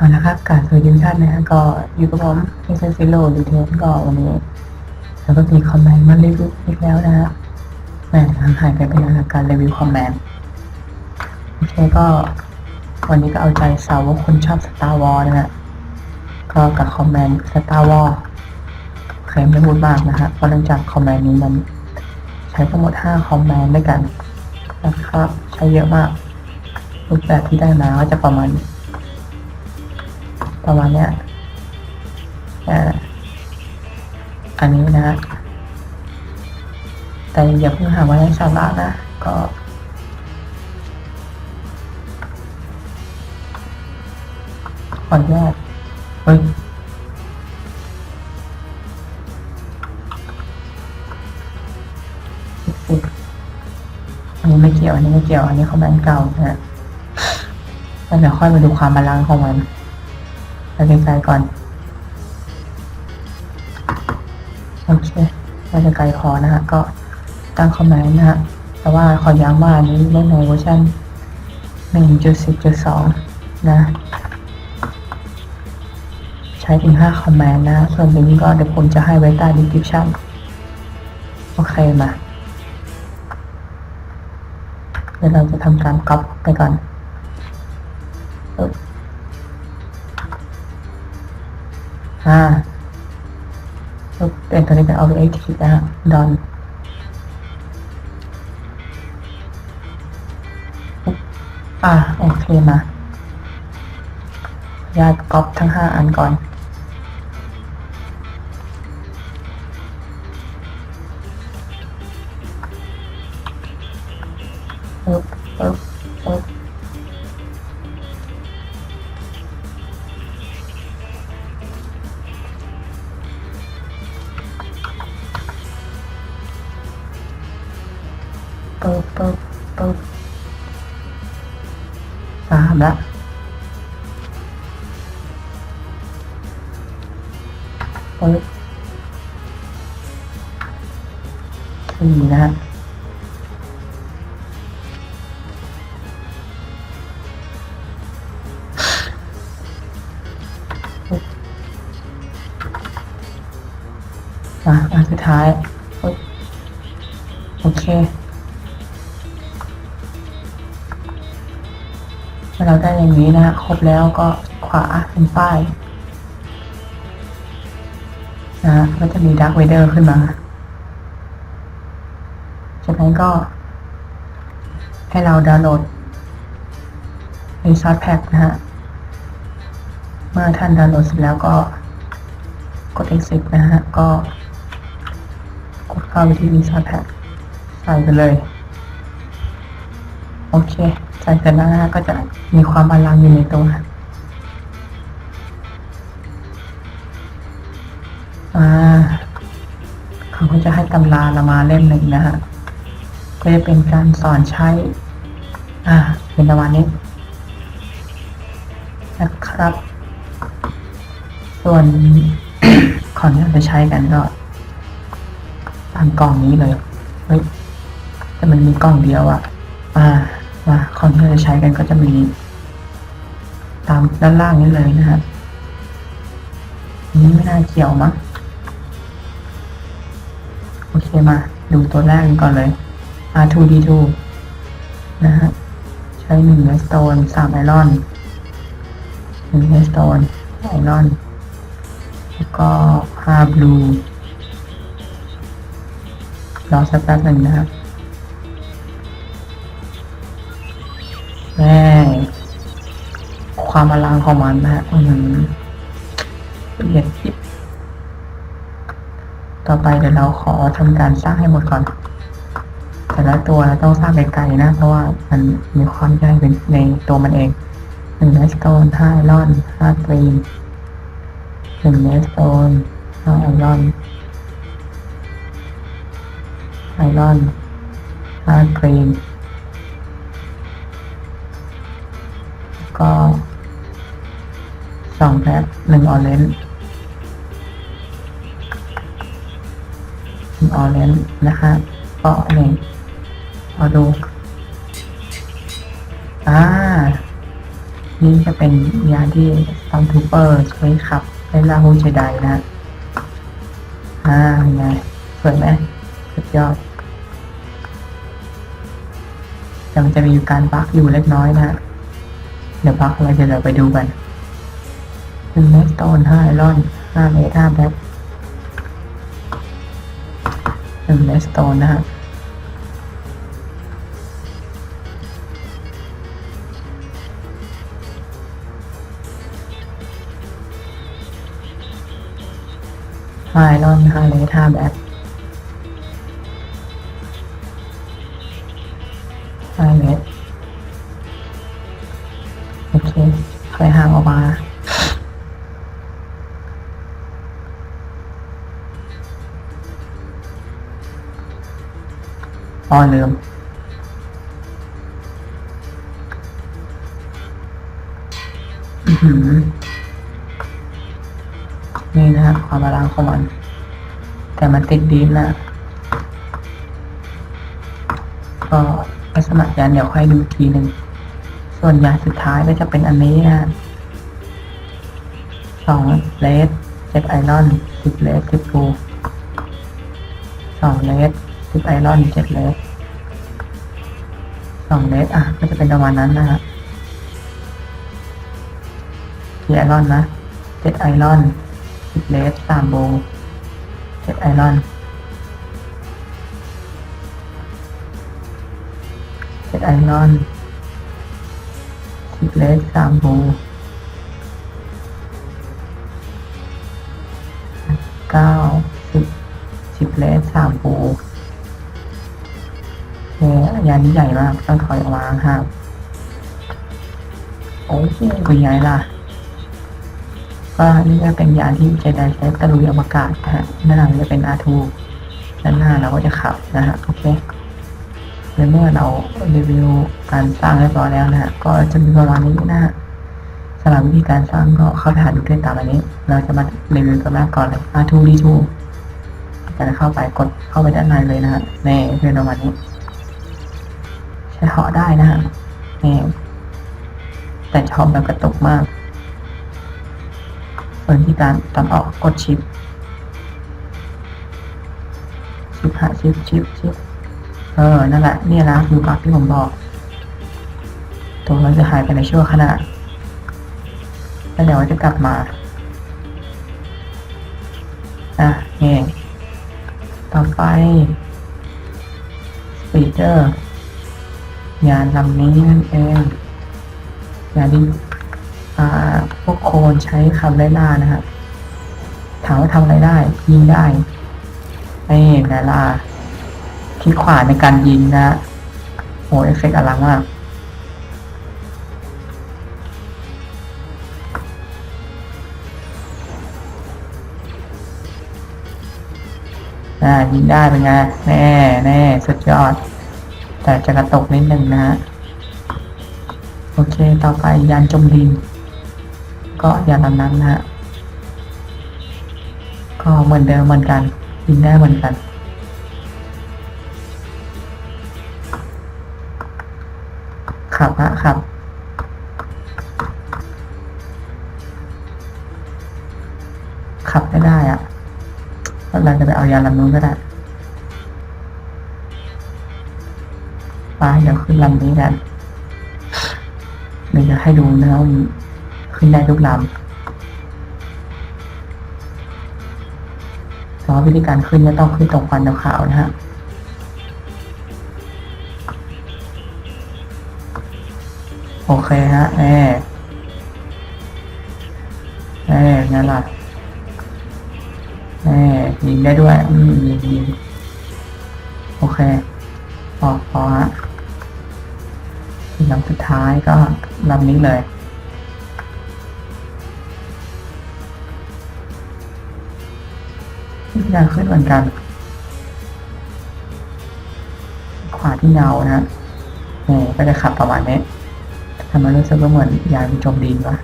เอาละครับการสวัสดีทุกท่านนะก็อยู่กับผมเอ็กซ์ซิโลดีเทลก็วันนี้แล้วก็มีคอมเมนต์มารีวิวอีกแล้วนะฮะแหมห่างหายไปเป็นาการรีวิวคอมเมนต์โอเคก็วันนี้ก็เอาใจสาวกคนชอบสตาร์วอลนะฮะก็กับคอมเมนต์สตาร์วอลใครไม่พูดมากนะฮะเพราะเนื่องจากคอมเมนต์นี้มันใช้ทั้งหมด5คอมเมนต์ด้วยกันนะครับใช้เยอะมากรูปแบบที่ได้มาก็จะประมาณนี้ ประมาณเนี้ยอ่าอันนี้นะ แต่อย่าเพิ่งหาว่าไร้สาระนะ ก็ขออนุญาตเฮ้ยอันนี้ไม่เกี่ยว อันนี้ไม่เกี่ยว อันนี้เขาแบนเก่านะฮะแล้วเดี๋ยวค่อยมาดูความบาลานซ์ของมัน ไปไกลๆก่อน โอเคน่าไกลพอนะฮะ ก็ตั้งคอมเมนต์นะฮะ แต่ว่าขอย้ำว่าอันนี้เล่นในเวอร์ชัน1.10.2 นะ ใช้ถึง 5 คอมเมนต์นะ ส่วนลิงก์ก็เดี๋ยวผมจะให้ไว้ใต้ description โอเคมา เดี๋ยวเราจะทำการก๊อปไปก่อน อ่าลบเป็นตัวนี้เป็น auto active นะฮะ done อ่าโอเคมาญาตก๊อปทั้งห้าอันก่อน สามละปึ๊บสี่นะฮะปึ๊บอะอันสุดท้าย อเราได้อย่างนี้นะครบแล้วก็ขวาเป็นป้ายนะฮะก็จะมีดักเวเดอร์ขึ้นมาจากนั้นก็ ให้เราดาวน์โหลดในซอสแพ็กนะฮะ เมื่อท่านดาวน์โหลดเสร็จแล้วก็กด exit นะฮะ ก็ กดเข้าไปที่ Resource Pack ใส่ไปเลย โอเค ใส่เสร็จแล้วนะฮะก็จะมีความอลังอยู่ในตัวอ่าเขาก็จะให้ตำราเรมาเล่มหนึ่งนะฮะก็จะเป็นการสอนใช้ อ่า เป็นประมาณนี้นะครับ ส่วนก่อนที่เราจะใช้กันก็ตามกล่องนี้เลย เฮ้ย แต่มันมีกล่องเดียวอะอ่า ว่าของที่เราจะใช้กันก็จะมี ตามด้านล่างนี้เลยนะฮะอันนี้ไม่น่าเกี่ยวมั้งโอเคมา ดูตัวแรกกันก่อนเลย R2D2 นะฮะ ใช้หนึ่งเนสโตนสามไอรอนหนึ่งเนสโตนไอรอน แล้วก็ห้าบลูรอสักแป๊บหนึ่งนะครับ ความอลังของมันนะฮะอืมละเอียดยิบต่อไปเดี๋ยวเราขอทำการสร้างให้หมดก่อน แต่ละตัวเราต้องสร้างไกลๆนะ เพราะว่ามันมีความยากเป็นในตัวมันเองหนึ่งเนสโตนห้าไอรอนห้ากรีนหนึ่งเนสโตนห้าไอรอนไอรอนห้ากรีนก็ สองแพ็คหนึ่งออเรนจ์หนึ่งออเรนจ์นะคะก็หนึ่งเอาดูอ่านี่จะเป็นยาที่ตอมทูเปอร์ใช้ขับไล่ล่าฮูเจไดนะ อ่าเป็นไงสวยไหมสุดยอดแต่มันจะมีการบั๊กอยู่เล็กน้อยนะ เดี๋ยวบั๊กอะไรเดี๋ยวเราไปดูกัน หนึ่งเมตรต้นห้าไอรอนห้าเมตรห้าแบ็คหนึ่งเมตรโตนนะฮะห้าไอรอนห้าเมตรห้าแบ็ค อ๋อลืมอื้อนี่นะฮะความบาลานซ์ของมัน แต่มันติดดีนะก็ลักษณะยานเดี๋ยวค่อยดูทีหนึ่ง ส่วนยาสุดท้ายก็จะเป็นอันนี้นะสองเลสเจ็ดไอรอนสิบเลสสิบปูสองเลส สิบไอรอนเจ็ดเลสสองเลสอะ ก็จะเป็นประมาณนั้นนะฮะกี่ไอรอนนะเจ็ดไอรอนสิบเลสสามโบเจ็ดไอรอนเจ็ดไอรอนสิบเลสสามโบ นี่ยยานนี้ใหญ่มากต้องถอยออกมาห่างโอ้ยเป็นไงล่ะก็นี่ก็เป็นยานที่จะได้ใช้ตะลุยอวกาศนะฮะด้านหลังจะเป็นอาทูด้านหน้าเราก็จะขับนะฮะโอเคในเมื่อเรารีวิวการสร้างเรียบร้อยแล้วนะฮะก็จะมีประมาณนี้นะฮะสำหรับวิธีการสร้างก็เข้าไปหาดูได้ตามอันนี้ เราจะมารีวิวตัวแรกก่อนเลย R2 D2 จะเข้าไปกดเข้าไปด้านในเลยนะฮะนี่เป็นประมาณนี้ ใช้เหาะได้นะฮะนี่แต่ชอบแบบกระตุกมากส่วนที่การตอนออกกดชิป ชิปหาชิปชิปชิปเออ นั่นแหละนี่นะคือบักที่ผมบอก ตัวมันจะหายไปในชั่วขณะแล้วเดี๋ยวจะกลับมาอะนี่ต่อไปสปีดเดอร์ ยานลำนี้นั่นเองยานที่พวกโคนใช้คำไล่ล่านะฮะถามว่าทำอะไรได้ ยิงได้ไม่ไงล่ะคลิกขวาในการยิงนะโหเอฟเฟกต์อลังมากอ่ายิงได้เป็นไงแน่แน่สุดยอด แต่จะกระตกนิดหนึ่งนะฮะโอเคต่อไปยานจมดิน ก็ยานลำนั้นนะฮะก็เหมือนเดิมเหมือนกันยิงได้เหมือนกันขับฮะขับขับไม่ได้อะแล้วเราจะไปเอายานลำนู้นก็ได้ ไปเดี๋ยวขึ้นลำนี้กันเดี๋ยวจะให้ดูนะว่ามันขึ้นได้ทุกลำแต่ว่าวิธีการขึ้นจะต้องขึ้นตรงควันขาวนะฮะโอเคฮะเอเองั้นละเอยิงได้ด้วย อืมยิงยิงโอเคพอพอฮะ ลำสุดท้ายก็ลำนี้เลย ที่การขึ้นเหมือนกัน ขวาที่เงานะฮะนี่ก็จะขับประมาณนี้ทำไมรู้สึกว่าเหมือนยานจมดินวะ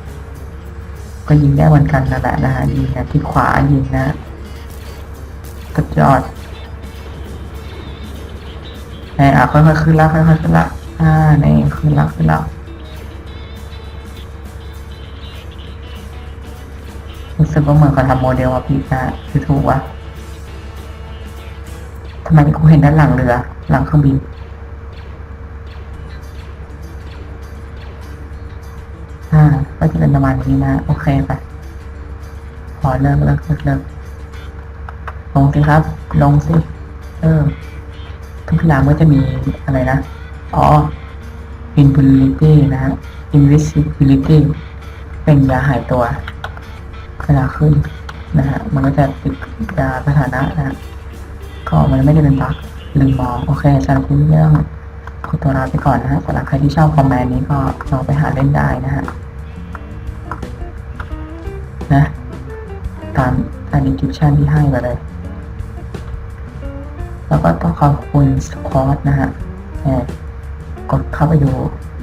ก็ยิงได้เหมือนกันนั่นแหละนะฮะยิงนะที่ขวายิงนะสุดยอดไอ้อะค่อยๆขึ้นล้วค่อยๆขึ้นล้ว อ่า นี่ขึ้แล้วคือแล้วรู้สึกว่าเหมือนเขาทำโมเดลอะพี่จะคือถูกวะทำไมกูเห็นด้านหลังเรือ หลังเครื่องบินอ่าก็จะเป็นประมาณนี้นะ โอเคปะขอเลิกเลิกเลิกเลิกลงสิครับ ลงสิ เออทุกอย่างก็จะมีอะไรนะ อ๋อ invisibility นะฮะ invisibility เป็นยาหายตัวเวลาขึ้นนะฮะ มันก็จะติดยาสถานะนะฮะก็มันไม่ได้เป็นบั๊กลืมมอง โอเคสำหรับเรื่องขอตัวลาไปก่อนนะฮะสำหรับใครที่ชอบคอมเมนต์นี้ก็ลองไปหาเล่นได้นะฮะ นะ ตามตาม description ที่ให้ไปเลย แล้วก็ต้องขอบคุณสควอตนะฮะเออ กดเข้าไปดู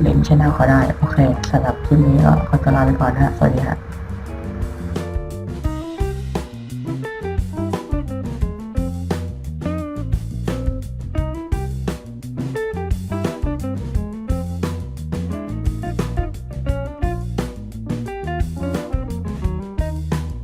ลิงก์ช่องเขาได้ โอเคสำหรับคลิปนี้ก็ขอตัวลาไปก่อนนะฮะ สวัสดีฮะ